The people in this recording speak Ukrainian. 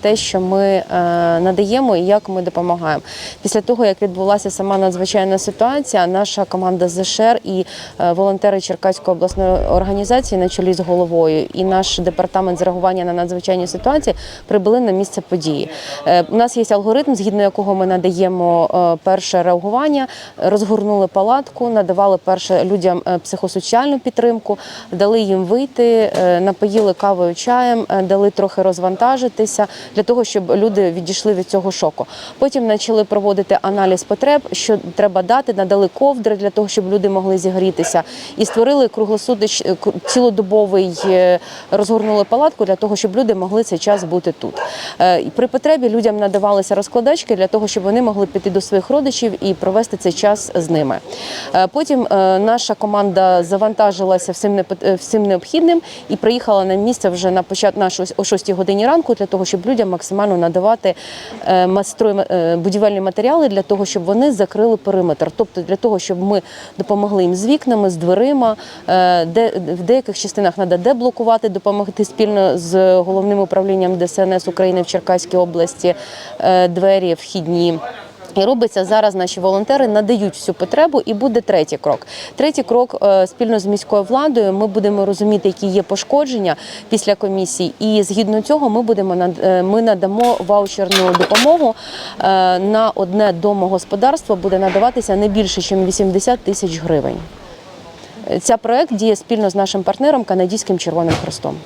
те, що ми е, надаємо і як ми допомагаємо. Після того, як відбулася сама надзвичайна ситуація, наша команда ЗШР і е, волонтери Черкаської обласної організації на чолі з головою і наш департамент з реагування на надзвичайні ситуації прибули на місце події. Е, У нас є алгоритм, згідно якого ми надаємо перше реагування, розгорнули палатку, надавали перше людям психосоціальну підтримку, дали їм вийти, напоїли кавою чаєм, дали трохи розвантажитися для того, щоб люди відійшли від цього шоку. Потім почали проводити аналіз потреб, що треба дати, надали ковдри для того, щоб люди могли зігрітися, і створили круглосутич цілодобовий е, розгорнули палатку для того, щоб люди могли цей час бути тут. Е, При потребі людям надавалися розкладачки для того, щоб вони могли піти до своїх родичів і провести цей час з ними. Е, Потім наша команда завантажилася всім необхідним і приїхала на місце вже на початку о 6 годині ранку для того, щоб людям максимально надавати е, е, будівельні матеріали для того, щоб вони закрили периметр. Тобто для того, щоб ми допомогли їм з вікнами, з дверима, е, де в деяких частинах треба деблокувати, допомогти спільно з головним управлінням ДСНС України в Черкаській області двері вхідні. І робиться зараз. Наші волонтери надають всю потребу, і буде третій крок. Третій крок е, спільно з міською владою. Ми будемо розуміти, які є пошкодження після комісії, і згідно цього ми будемо е, ми надамо ваучерну допомогу е, на одне домогосподарство буде надаватися не більше, ніж 80 тисяч гривень. Ця проект діє спільно з нашим партнером канадським Червоним Хрестом.